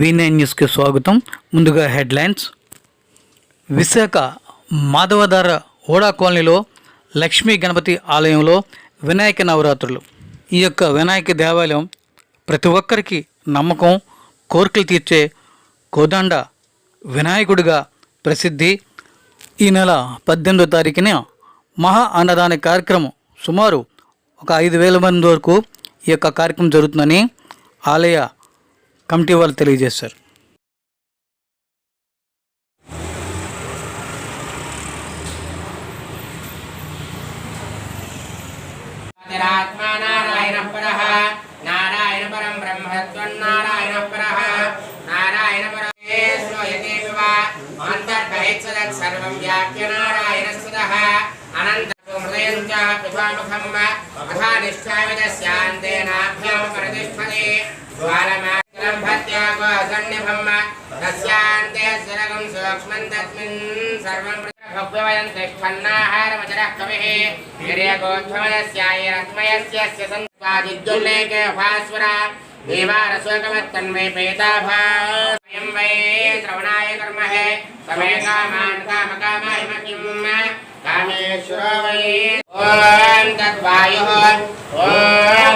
V9 న్యూస్కి స్వాగతం. ముందుగా హెడ్లైన్స్. విశాఖ మాధవధార ఓడా కాలనీలో లక్ష్మీ గణపతి ఆలయంలో వినాయక నవరాత్రులు. ఈ యొక్క వినాయక దేవాలయం ప్రతి ఒక్కరికి నమ్మకం కోరికలు తీర్చే కోదండ వినాయకుడిగా ప్రసిద్ధి. ఈ నెల పద్దెనిమిదో తారీఖున మహా అన్నదాన కార్యక్రమం సుమారు ఒక ఐదు వేల మంది వరకు ఈ యొక్క కార్యక్రమం జరుగుతుందని ఆలయ కమిటీ వాళ్ళు తెలియజేశారు. నారాయణ నారాయణ పరః నారాయణ పరం బ్రహ్మత్వన్నారాయణ పరః నారాయణ పరమే శ్రూయతే అంతర్బహిత్సదత్ సర్వం వ్యాప్య నారాయణ అనంత హృదయం చ పిబాముఖం అథా ప్రతిష్ఠతే गर्भत्यागसन्निभम् तस्यान्ते सरगं सूक्ष्मं तस्मिन् सर्वं भव्यवयं तिष्ठन्नाहारमचरः कविः। हिरयगोध्वमनस्यायरत्मयस्य सन्त्वादिद्युल्लेखे भास्वरा। देवारसोकमत्तन्वै पेताभायं वै श्रवणाय कर्महे। समे कामान् कामकामाय मह्यम् कामेश्वरो वै। ॐ तद्वायुः। ॐ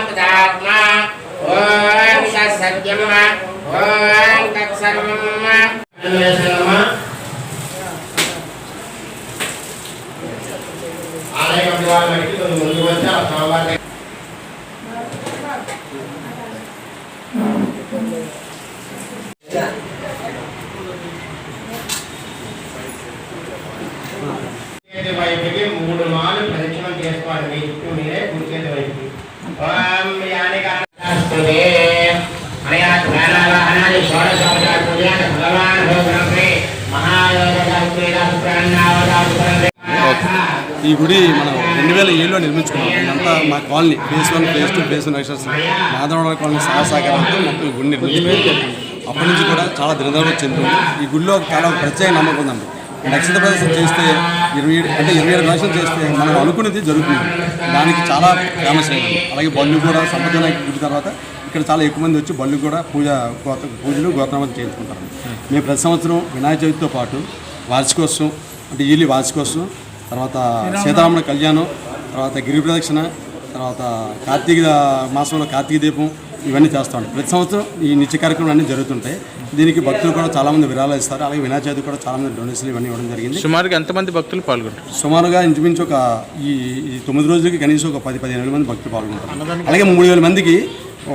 तदात्मा। ఓం సత్యం ఓం తత్సర్వం ఆలయ కమిటీ వాళ్ళ వచ్చి ఆ స్వామివారి వైపుకి మూడు మాలు ప్రదక్షిణం చేసుకోవాలి. మీ చుట్టూ మీరే కుడి వైపుకి. ఓం యాని అనయా జ్ఞానావాహనాది షోడశోపచార పూజాన భగవాన్ భోగనమే ఈ గుడి మనం రెండు వేల ఏడులో నిర్మించుకున్నాం. ఇదంతా మా colony. Phase one phase two phase one extra Madhavarao colony సహసాగరంతో మొత్తం ఈ గుడి నిర్మించుకున్నాం. అప్పటి నుంచి కూడా చాలా దినదర్భం చెందుతుంది. ఈ గుడిలో చాలా ప్రత్యేక నమ్మకం ఉందండి. నక్షత్ర ప్రదర్శన చేస్తే ఇరవై ఏడు అంటే ఇరవై ఏడు ప్రదర్శన చేస్తే మనం అనుకునేది జరుగుతుంది. దానికి చాలా ఫేమస్ అయింది అలాగే బళ్ళు కూడా సంపద గుడి తర్వాత ఇక్కడ చాలా ఎక్కువ మంది వచ్చి బళ్ళు కూడా పూజ గోత పూజలు గోత్రమతి చేయించుకుంటారు. మేము ప్రతి సంవత్సరం వినాయక చవితితో పాటు వార్షికోత్సవం అంటే ఈలి వార్షికోత్సవం తర్వాత సీతారాముల కళ్యాణం తర్వాత గిరి ప్రదక్షిణ తర్వాత కార్తీక మాసంలో కార్తీక దీపం ఇవన్నీ చేస్తాం ప్రతి సంవత్సరం ఈ నిత్య కార్యక్రమాలు అన్నీ జరుగుతుంటాయి. దీనికి భక్తులు కూడా చాలామంది విరాళాలు ఇస్తారు అలాగే వినాయక చవితి కూడా చాలామంది డొనేషన్లు ఇవన్నీ ఇవ్వడం జరిగింది. సుమారుగా ఎంతమంది భక్తులు పాల్గొంటారు? సుమారుగా ఇంచుమించు ఒక ఈ ఈ తొమ్మిది రోజులకి కనీసం ఒక పది పదిహేను వేల మంది భక్తులు పాల్గొంటారు. అలాగే మూడు వేల మందికి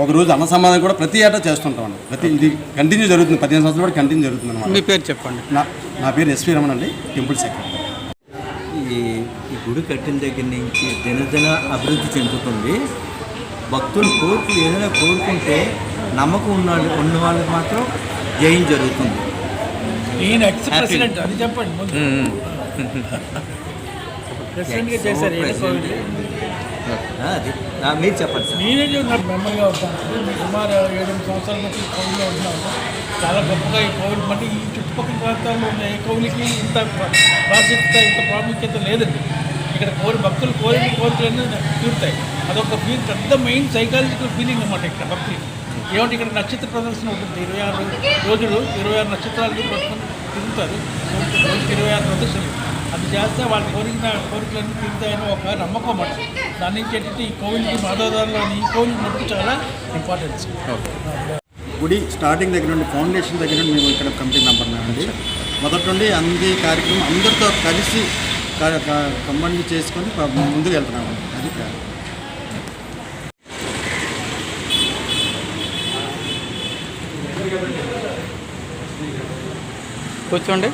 ఒక రోజు అన్న సమాధానం కూడా ప్రతి ఏటా చేస్తుంటాం ప్రతి ఇది కంటిన్యూ జరుగుతుంది. పదిహేను సంవత్సరాలు కూడా కంటిన్యూ జరుగుతుంది అనమాట మీ పేరు చెప్పండి. నా నా పేరు ఎస్వి రమణ అండి. Temple secretary. ఈ ఈ గుడి కట్టిన దగ్గర నుంచి దినదిన అభివృద్ధి చెందుతుంది. భక్తులు కోరికలు ఏదైనా కోరుకుంటే నమ్మకం ఉన్న ఉన్న వాళ్ళకి మాత్రం జయం జరుగుతుంది. ఈయన ఎక్స్ ప్రెసిడెంట్ అది చెప్పండి ప్రెసిడెంట్గా చేశారు అది. మీరు చెప్పండి సార్. నేనే నాకు మెంబర్గా ఉంటాను సుమారు ఏడు సంవత్సరాల నుంచి కోవిడ్లో ఉంటున్నాను చాలా గొప్పగా ఈ కోవిడ్ మళ్ళీ ఈ చుట్టుపక్కల ప్రాంతాల్లో ఉన్న ఏ కోవిడ్కి ఇంత ప్ర- ప్రాముఖ్యత ఇంత ప్రాముఖ్యత లేదండి. ఇక్కడ కోరి భక్తులు కోరిన కోరికలన్నీ తీరుతాయి. అదొక ఫీల్ పెద్ద మెయిన్ సైకాలజికల్ ఫీలింగ్ అనమాట ఇక్కడ భక్తి. ఏమంటే ఇక్కడ నక్షత్ర ప్రదర్శన ఉంటుంది. ఇరవై ఆరు రోజులు ఇరవై ఆరు నక్షత్రాలు పట్టుకొని తిరుగుతారు. ఇరవై ఆరు ప్రదర్శనలు. అది చేస్తే వాళ్ళు కోరిన కోరికలన్నీ తీరుతాయని ఒక నమ్మకం అన్నమాట. దాని నుంచి ఏంటంటే ఈ కోవిల్కి మాధవదారులోని ఈ కోవిల్ మటుకు చాలా ఇంపార్టెన్స్ గుడి స్టార్టింగ్ దగ్గర నుండి ఫౌండేషన్ దగ్గర నుండి మేము ఇక్కడ కమిటీ మెంబర్ అండి. మొదటి నుండి అన్ని కార్యక్రమం అందరితో కలిసి కంబైన్ చేసుకొని ముందుకు వెళ్తున్నాము అది కూర్చోండి.